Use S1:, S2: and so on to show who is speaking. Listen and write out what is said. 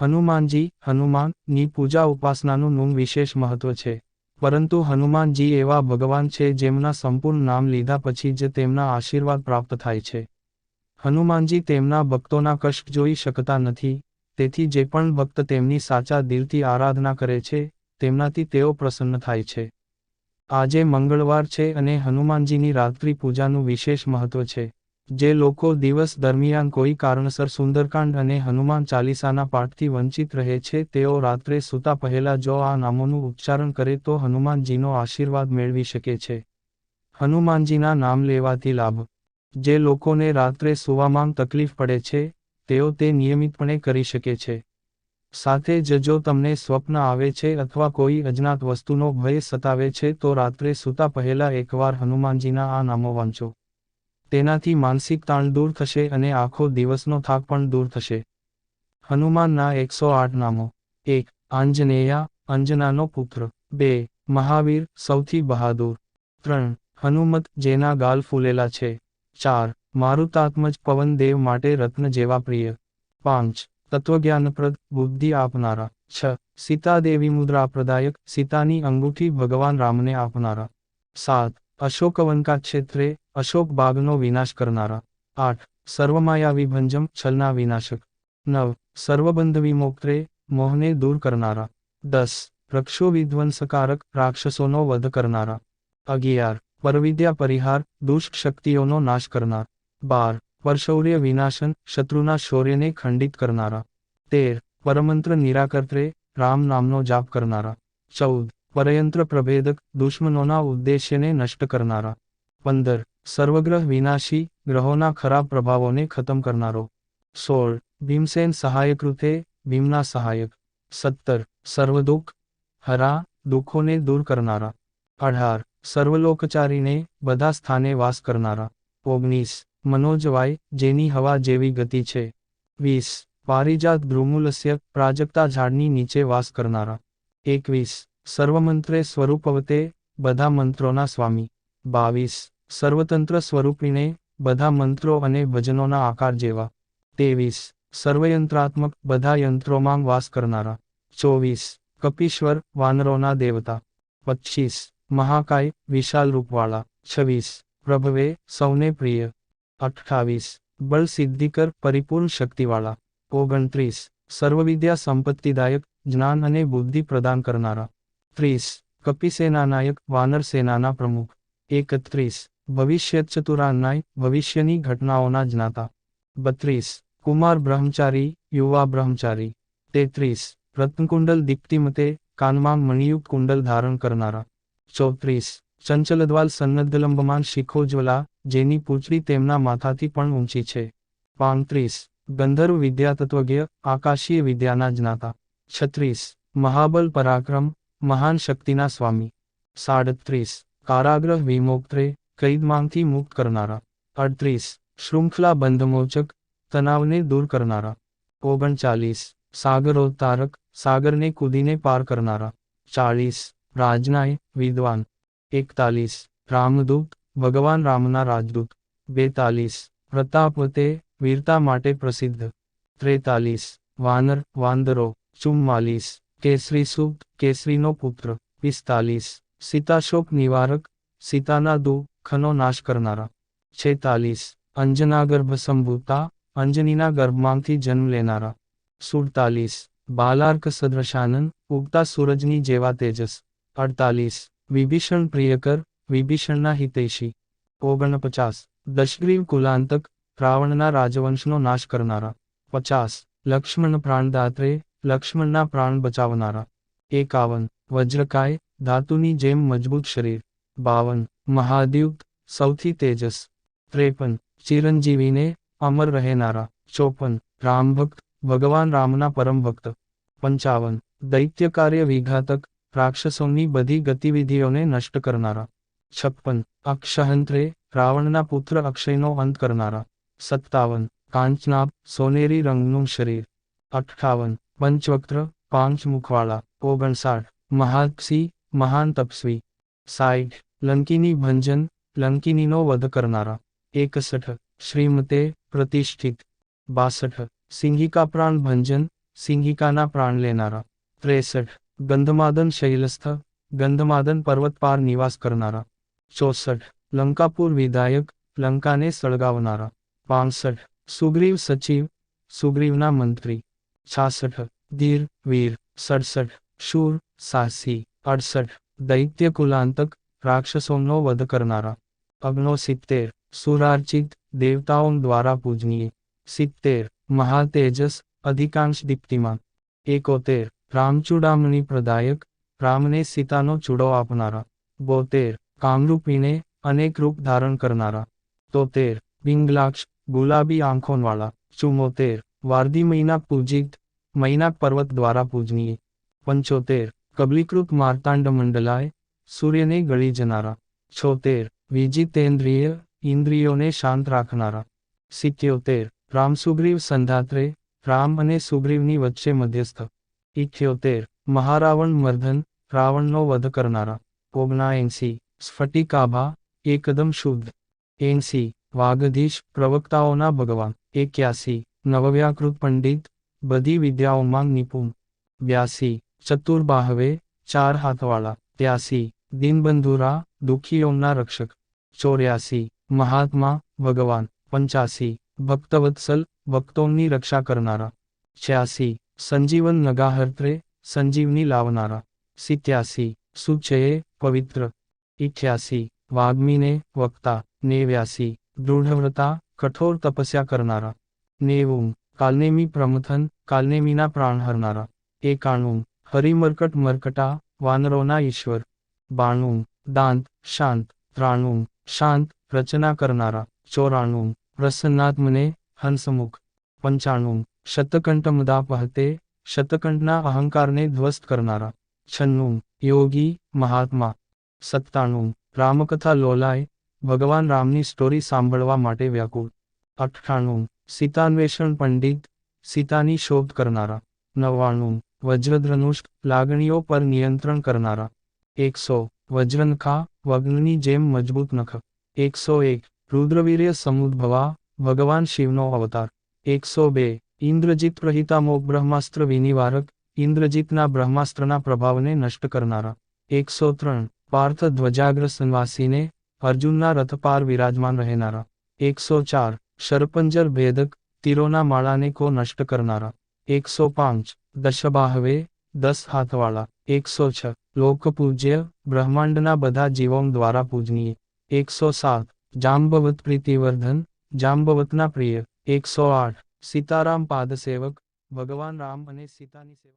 S1: હનુમાનજી હનુમાનની પૂજા ઉપાસનાનું નું વિશેષ મહત્વ છે પરંતુ હનુમાનજી એવા ભગવાન છે જેમના સંપૂર્ણ નામ લીધા પછી જ તેમના આશીર્વાદ પ્રાપ્ત થાય છે હનુમાનજી તેમના ભક્તોના કષ્ટ જોઈ શકતા નથી તેથી જે પણ ભક્ત તેમની સાચા દિલથી આરાધના કરે છે તેમનાથી તેઓ પ્રસન્ન થાય છે આજે મંગળવાર છે અને હનુમાનજીની રાત્રિ પૂજાનું વિશેષ મહત્વ છે જે લોકો દિવસ દરમિયાન કોઈ કારણસર સુંદરકાંડ અને હનુમાન ચાલીસાના પાઠથી વંચિત રહે છે તેઓ રાત્રે સૂતા પહેલા જો આ નામોનું ઉચ્ચારણ કરે તો હનુમાનજીનો આશીર્વાદ મેળવી શકે છે હનુમાનજીના નામ લેવાથી લાભ જે લોકોને રાત્રે સુવામાં તકલીફ પડે છે તેઓ તે નિયમિતપણે કરી શકે છે સાથે જ જો તમને સ્વપ્ન આવે છે અથવા કોઈ અજ્ઞાત વસ્તુનો ભય સતાવે છે તો રાત્રે સૂતા પહેલા એકવાર હનુમાનજીના આ નામો વાંચો તેનાથી માનસિક તાણ દૂર થશે અને આખો દિવસનો થાક પણ દૂર થશે હનુમાનના એકસો આઠ નામો એક આંજનેયા અંજનાનો પુત્ર બે મહાવીર સૌથી બહાદુર ત્રણ હનુમત જેના ગાલ ફૂલેલા છે ચાર મારુતાત્મજ પવનદેવ માટે રત્ન જેવા પ્રિય પાંચ તત્વજ્ઞાનપ્રદ બુદ્ધિ આપનારા છ સીતાદેવી મુદ્રા પ્રદાયક સીતાની અંગૂઠી ભગવાન રામને આપનારા સાત અશોકવનકા ક્ષેત્રે अशोक बाग बागनो विनाश करनारा आठ सर्वमाया विभंजम छलना विनाशक नव सर्वबंध विमोक्त्रे मोहने दूर करनारा दस रक्षो विध्वंसकारक राक्षसोनो वध करनारा अगियार परविद्या परिहार दुष्ट शक्तियों नो नाश करना बार परशौर्य विनाशन शत्रुना शौर्य ने खंडित करनारा तेर परमंत्र निराकर्त्रे राम नामनो जाप करना चौदह परयंत्र प्रभेदक दुश्मनों उद्देश्य ने नष्ट करना पंदर સર્વગ્રહ વિનાશી ગ્રહોના ખરાબ પ્રભાવોને ખતમ કરનારો સોળ ભીમસેન સહાયક રૂપે ભીમના સહાયક સત્તર સર્વદુઃખ હરા દુઃખોને દૂર કરનારા અઢાર સર્વલોકચારીને બધા સ્થાને વાસ કરનારા ઓગણીસ મનોજવાય જેની હવા જેવી ગતિ છે વીસ પારિજાત ધ્રુમુલસ્ય પ્રાજક્તા ઝાડની નીચે વાસ કરનારા એકવીસ સર્વમંત્રે સ્વરૂપવતે બધા મંત્રોના સ્વામી બાવીસ सर्वतंत्र स्वरूपीणे બધા મંત્રો અને વજનોના આકાર જેવા 23 સર્વયંત્રાત્મક બધા યંત્રોમાં વાસ કરનાર 24 કપીશ્વર વાનરોનો દેવતા 25 મહાकाय વિશાળ રૂપવાળા 26 પ્રભવે સૌને પ્રિય 28 બળ સિદ્ધિકર પરિપૂર્ણ શક્તિવાળા 29 सर्वविद्या સંપત્તિदायक ज्ञान અને બુદ્ધિ પ્રદાન કરનાર 30 કપીસેનાનાયક વાનર સેનાના પ્રમુખ 31 ભવિષ્યત ચતુરાનાય ભવિષ્યની ઘટનાઓના જ્ઞાતા બત્રીસ કુમાર બ્રહ્મચારી યુવા બ્રહ્મચારી તેત્રીસ રત્નકુંડલ દીપ્તિમતે કાનમાં મણિયુક્ત કુંડલ ધારણ કરનારા ચોત્રીસ ચંચલદ્વાલ સન્નદ્ધલંબમાન શિખોજ્વલા જેની પૂંચડી તેમના માથાથી પણ ઊંચી છે પાંત્રીસ ગંધર્વ વિદ્યાતત્વજ્ઞ આકાશીય વિદ્યાના જ્ઞાતા છત્રીસ મહાબલ પરાક્રમ મહાન શક્તિના સ્વામી સાડત્રીસ કારાગ્રહ વિમોક્ત્રે कैदमांति मुक्त करना अड़तीस श्रृंखला बंधमोचक तनाव ने दूर करनारा ओगन चालीस सागरोतारक सागर ने कुदी ने पार करनारा चालीस राजनाय विद्वान इकतालीस रामदूत भगवान रामना राजदूत बेतालीस प्रतापते वीरता माटे प्रसिद्ध त्रेतालीस वानर वानदरो चुम्मालीस केसरी सूक्त केसरी नो पुत्र पिस्तालीस सीताशोक निवारक सीता दू लक्षणों नाश करनारा छेतालीस अंजना गर्भ संभूता अंजनीना गर्भमांगथी जन्म लेनारा सुड़तालीस बालार्क सदृशानंद उगता सूरजनी जेवा तेजस अड़तालीस विभीषण प्रियकर विभीषणना हितेशी ओगणपचास दशग्रीव कुलांतक रावणना राजवंशनो नाश करना पचास लक्ष्मण प्राणदात्रे लक्ष्मणना प्राण बचावनारा एकावन वज्रकाय धातु जेम मजबूत शरीर बावन महाद्युक्त सौथी तेजस त्रेपन चिरंजीवी ने अमर रहे नारा चौपन राम भक्त भगवान रामना परम भक्त पंचावन दैत्यकार्य विघातक राक्षसों की बधी गतिविधियों ने नष्ट करनारा छप्पन अक्षहंत्रे रावणना पुत्र अक्षयनो अंत करनारा सत्तावन कांचनाभ सोनेरी रंगनु शरीर अठावन पंचवक्त्र पांच मुखवाला ओगणसाठ महाक्षी महान तपस्वी साइठ लंकिनी भंजन लंकिनी नो वध करना एकसठ श्रीमते प्रतिष्ठित बासठ सिंहिका प्राण भंजन सिंहिकाना प्राण लेना त्रेसठ गंधमादन शैलस्थ गंधमादन पर्वत पार निवास करना चौसठ लंकापुर विधायक लंका ने सड़गवना पांसठ सुग्रीव सचिव सुग्रीव न मंत्री छासठ धीर वीर सड़सठ शूर साहसी अड़सठ दैत्य कुलांतक राक्षसों वध करणारा અગ્નો સિત્તેર સુરાર્ચિત દેવતાઓ દ્વારા પૂજનીય સિત્તેર મહાતેજસ અધિકાંશ દીપ્તિમાન એકોતેર રામચુડામણી પ્રદાયક રામને સીતાનો ચૂડો આપનારા બોતેર કામરૂપીને અનેક રૂપ ધારણ કરનારા તોતેર બિંગલાક્ષ ગુલાબી આંખોનવાળા ચુમોતેર વાર્દી મહિના પૂજિત મૈનાક પર્વત દ્વારા પૂજનીય પંચોતેર કબલીકૃત માર્તાંડ મંડલાય સૂર્યને ગળી જનારા છોતેર विजितेंद्रिय इंद्रियों ने शांत राखनारा सित्योतेर राम सुग्रीव संधात्रे राम अने सुग्रीवनी वच्चे मध्यस्थ इथ्योतेर महारावण मर्धन रावणनो वध करनारा ओगना एंसी स्फटिकाभा एकदम शुद्ध एंसी वागधीश प्रवक्ताओना भगवान एक्यासी नवव्याकृत पंडित बदी विद्याओमांग निपुण ब्यासी चतुर्बाहवे चार हाथवाला त्यासी दीनबंधुरा दुखी ओमना रक्षक चौरासी महात्मा भगवान पंचासी भक्तवत्सल भक्तोंनी रक्षा करना छियासी संजीवन नगाहर्त्रे संजीवनी लावनारा सित्यासी सुचये पवित्र इक्यासी वाग्मीने वक्ता नेव्यासी दृढ़व्रता कठोर तपस्या करना नेवुम कालनेमी प्रमथन कालनेमीना प्राण हरनारा एकाणु हरिमरकट मरकटा वानरोना ईश्वर बाणु दांत शांत त्राणुम શાંત રચના કરનારા ચોરાણું પ્રસન્નાત્મને હંસમુખ પંચાણું શતકંઠમદાપહતે શતકંઠના અહંકારને ધ્વસ્ત કરનારા છન્નું યોગી મહાત્મા સત્તાણું રામકથા લોલાય ભગવાન રામની સ્ટોરી સાંભળવા માટે વ્યાકુળ અઠાણું સીતાન્વેષણ પંડિત સીતાની શોધ કરનારા નવ્વાણું વજ્રધનુષ લાગણીઓ પર નિયંત્રણ કરનારા એકસો वज्रन खा वग्नि जेम मजबूत नख 101 सौ एक रुद्रवीर समुद्भवा भगवान शिवनो अवतार 102 सौ बे इंद्रजीत प्रहितामो ब्रह्मास्त्र विनिवारक इंद्रजीतना ब्रह्मास्त्रना प्रभाव ने नष्ट करनारा 103 सौ तरण पार्थ ध्वजाग्र संवासी ने अर्जुनना रथ पार विराजमान रहना एक सौ चार शरपंजर भेदक तिरोना माला ने को नष्ट करना एक सौ पांच दशबाहवे दस हाथ वाला એકસો છ લોકપૂજ્ય બ્રહ્માંડના બધા જીવો દ્વારા પૂજનીય એકસો સાત જાંબવત પ્રીતિવર્ધન જાંબવતના પ્રિય એકસો આઠ સીતારામ પાદસેવક ભગવાન રામ અને સીતાની સેવા